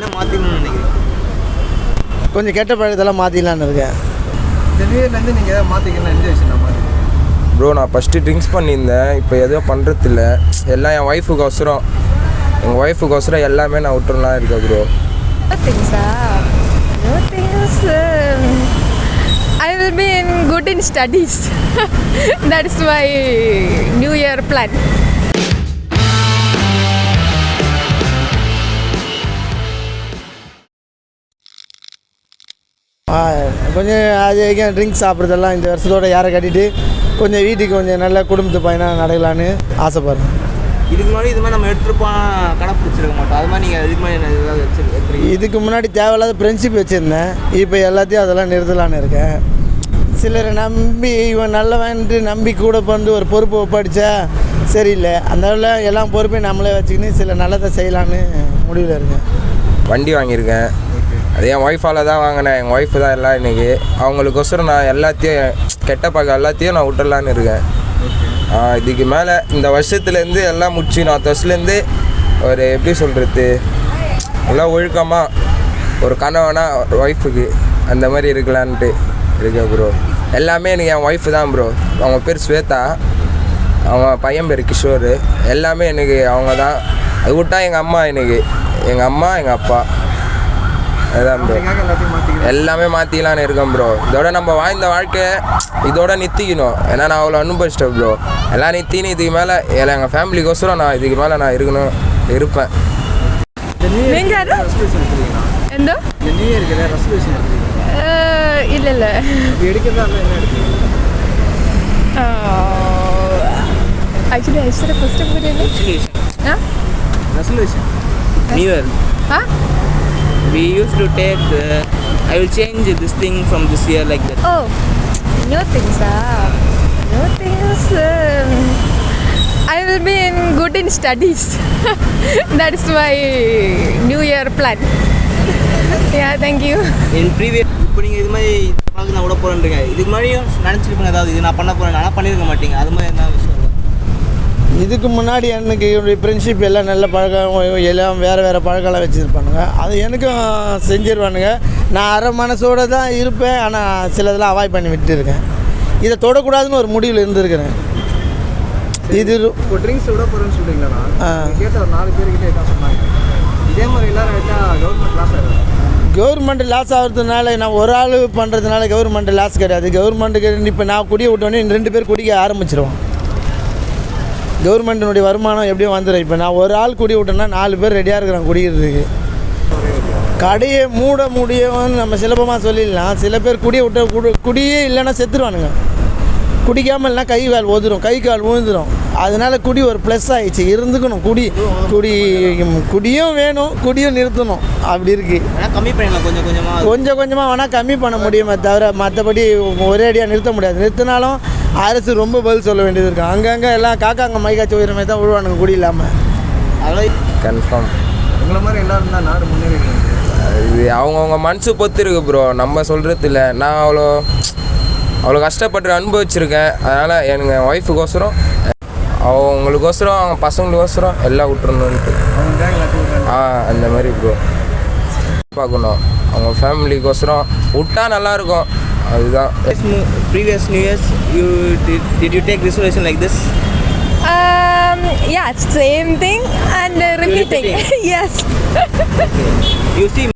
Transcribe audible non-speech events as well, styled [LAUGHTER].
என்ன மாற்றிக்கணும்னு நினைக்கிறீங்க? கொஞ்சம் கெட்ட பழக்கத்தெல்லாம் மாற்றிக்கலான்னு இருக்கேன். இந்த நியூ இயர்லேருந்து நீங்கள் எதாவது மாற்றிக்கணும் எந்த விஷயம் நான் மாற்றிக்கிறேன் ப்ரோ நான் ஃபஸ்ட்டு ட்ரிங்க்ஸ் பண்ணியிருந்தேன். இப்போ எதுவும் பண்ணுறதில்ல எல்லாம் என் ஒய்ஃபுக்கோசரம் எங்கள் ஒய்ஃபுக்கோசரம் எல்லாமே நான் விட்டுறலாம் இருக்கேன் bro things are no things. Um, i will be in good in studies. [LAUGHS] That is my கொஞ்சம் அது வரைக்கும் ட்ரிங்க்ஸ் சாப்பிட்றதெல்லாம் இந்த வருஷத்தோட யாரை கட்டிட்டு கொஞ்சம் வீட்டுக்கு கொஞ்சம் நல்ல குடும்பத்து பையனாக நடக்கலான்னு ஆசைப்பட்றேன். இதுக்கு முன்னாடி இது மாதிரி நம்ம எடுத்துருப்போம் கடைப்பிடிச்சிருக்க மாட்டோம். அது மாதிரி நீங்கள் இதுக்கு மாதிரி இதுக்கு முன்னாடி தேவையில்லாத ஃப்ரெண்ட்ஷிப் வச்சுருந்தேன். இப்போ எல்லாத்தையும் அதெல்லாம் நிறுத்தலான்னு இருக்கேன். சிலரை நம்பி இவன் நல்லவன்ட்டு நம்பி கூட பிறந்து ஒரு பொறுப்பு ஒப்படைச்சா சரியில்லை. அதனால எல்லாம் பொறுப்பையும் நம்மளே வச்சுக்கின்னு சில நல்லதை செய்யலான்னு முடிவில் இருக்கேன். வண்டி வாங்கியிருக்கேன். அது என் ஒய்ஃபால் தான் வாங்கினேன். எங்கள் ஒய்ஃபு தான் எல்லாம் இன்றைக்கி அவங்களுக்கோசரம் நான் எல்லாத்தையும் கெட்ட பழக்கம் எல்லாத்தையும் நான் விட்டுறலான்னு இருக்கேன். இதுக்கு மேலே இந்த வருஷத்துலேருந்து எல்லாம் முடிச்சு நான் வருஷத்துலேருந்து ஒரு எப்படி சொல்கிறது எல்லாம் ஒழுக்கமாக ஒரு கணவனா ஒரு ஒய்ஃபுக்கு அந்த மாதிரி இருக்கலான்ட்டு இருக்கேன் ப்ரோ எல்லாமே எனக்கு என் ஒய்ஃபு தான் ப்ரோ அவங்க பேர் ஸ்வேதா. அவங்க பையன் பேர் கிஷோர். எல்லாமே எனக்கு அவங்க தான். அது விட்டா எங்கள் அம்மா எனக்கு. எங்கள் அம்மா எங்கள் அப்பா. அதுதான் ப்ரோ எல்லாமே மாற்றிக்கலான்னு இருக்கேன் ப்ரோ இதோட நம்ம வாழ்ந்த வாழ்க்கை இதோட நிறுத்திக்கணும். ஏன்னா நான் அவ்வளோ அனுபவிச்சிட்டேன் ப்ரோ எல்லாம் நிறுத்தின்னு இதுக்கு மேலே எங்கள் ஃபேமிலிக்கோசரம் நான் இதுக்கு மேலே நான் இருக்கணும் இருப்பேன். எந்தோ? இல்லை இல்லை. ஆக்சுவலி ஐஸ்வர்யா ஃபஸ்ட்டு புரியல ஆ ரெசல்யூஷன் நியூ இயர் ஆ? We used to take uh, i will change this thing from this year like that Oh, new things are new things. Um, I will be in good in studies. that is my new year plan. yeah, thank you. in previous இப்போ நீங்கள் இது மாதிரி பழக்கம் நான் விட போகிறேன்றீங்க இதுக்கு முன்னாடியும் நினச்சிருப்பீங்க அதாவது இது நான் பண்ண போகிறேன் ஆனால் பண்ணியிருக்க மாட்டீங்க அது மாதிரி என்ன விஷயம் இதுக்கு முன்னாடி எனக்கு என்னுடைய ஃப்ரெண்ட்ஷிப் எல்லாம் நல்ல பழக்கம் எல்லாம் வேறு வேறு பழக்கம்லாம் வச்சுருப்பானுங்க. அது எனக்கும் செஞ்சிருவானுங்க. நான் அரை மனசோட தான் இருப்பேன். ஆனால் சிலதெல்லாம் அவாய்ட் பண்ணி விட்டுருக்கேன். இதை தொடக்கூடாதுன்னு ஒரு முடிவில் இருந்திருக்கிறேன். இது ட்ரிங்க்ஸ் விட போகிறேன்னு சொல்கிறீங்களா. கேட்ட ஒரு நாலு பேர்கிட்ட என்ன சொன்னாங்க. இதே மாதிரி எல்லாரும் கவர்மெண்ட் லாஸ் ஆகிடும் கவர்மெண்ட் லாஸ் ஆகிறதுனால நான் ஒரு ஆள் பண்ணுறதுனால கவர்மெண்ட் லாஸ் கிடையாது. கவர்மெண்ட்டுக்கு இப்போ நான் குடிய விட்டோன்னே ரெண்டு பேர் குடிக்க ஆரம்பிச்சிருவோம். கவர்மெண்ட்டினுடைய வருமானம் எப்படியும் வந்துடும் இப்போ நான் ஒரு ஆள் குடி விட்டேன்னா நாலு பேர் ரெடியாக இருக்கிறான் குடிக்கிறதுக்கு. கடையை மூட முடியும்னு நம்ம சுலபமாக சொல்லிடலாம். சில பேர் குடியை விட்ட குடியே இல்லைன்னா செத்துருவானுங்க. குடிக்காமல் இல்லைனா கை கால் ஒதுரும் கை கால் விழுந்துடும் அதனால குடி ஒரு ப்ளஸ் ஆயிடுச்சு. இருந்துக்கணும். குடி குடி குடியும் வேணும் குடியும் நிறுத்தணும். அப்படி இருக்குது ஆனால் கம்மி பண்ணிடலாம். கொஞ்சம் கொஞ்சமாக கொஞ்சம் கொஞ்சமாக வேணால் கம்மி பண்ண முடியுமே தவிர மற்றபடி ஒரே அடியாக நிறுத்த முடியாது. நிறுத்தினாலும் அரசு ரொம்ப பதில் சொல்ல வேண்டியது இருக்கும் அங்கங்கே எல்லாம் காக்காங்க மைக்காச்சி உயிரமே தான் விழுவானுங்க குடி இல்லாமல் அதெல்லாம் கன்ஃபார்ம் உங்களை மாதிரி எல்லாரும் இருந்தால் நாடு முன்னேறிடுங்க இது அவங்கவுங்க மனசு பொத்து இருக்கு ப்ரோ நம்ம சொல்கிறது இல்லை நான் அவ்வளோ அவ்வளோ கஷ்டப்பட்டு அனுபவிச்சிருக்கேன் அதனால் எனக்கு என் ஒய்ஃபுக்கோசரம் அவங்களுக்கோசரம் அவங்க பசங்களுக்கோசரம் எல்லாம் விடுறாங்க. ஆ அந்த மாதிரி ப்ரோ பார்க்கணும் அவங்க ஃபேமிலிக்கோசரம் விட்டா நல்லாயிருக்கும் அதுதான் previous new years you did, did you take resolution like this Um, yeah, same thing and uh, repeating. repeating? [LAUGHS] yes. you see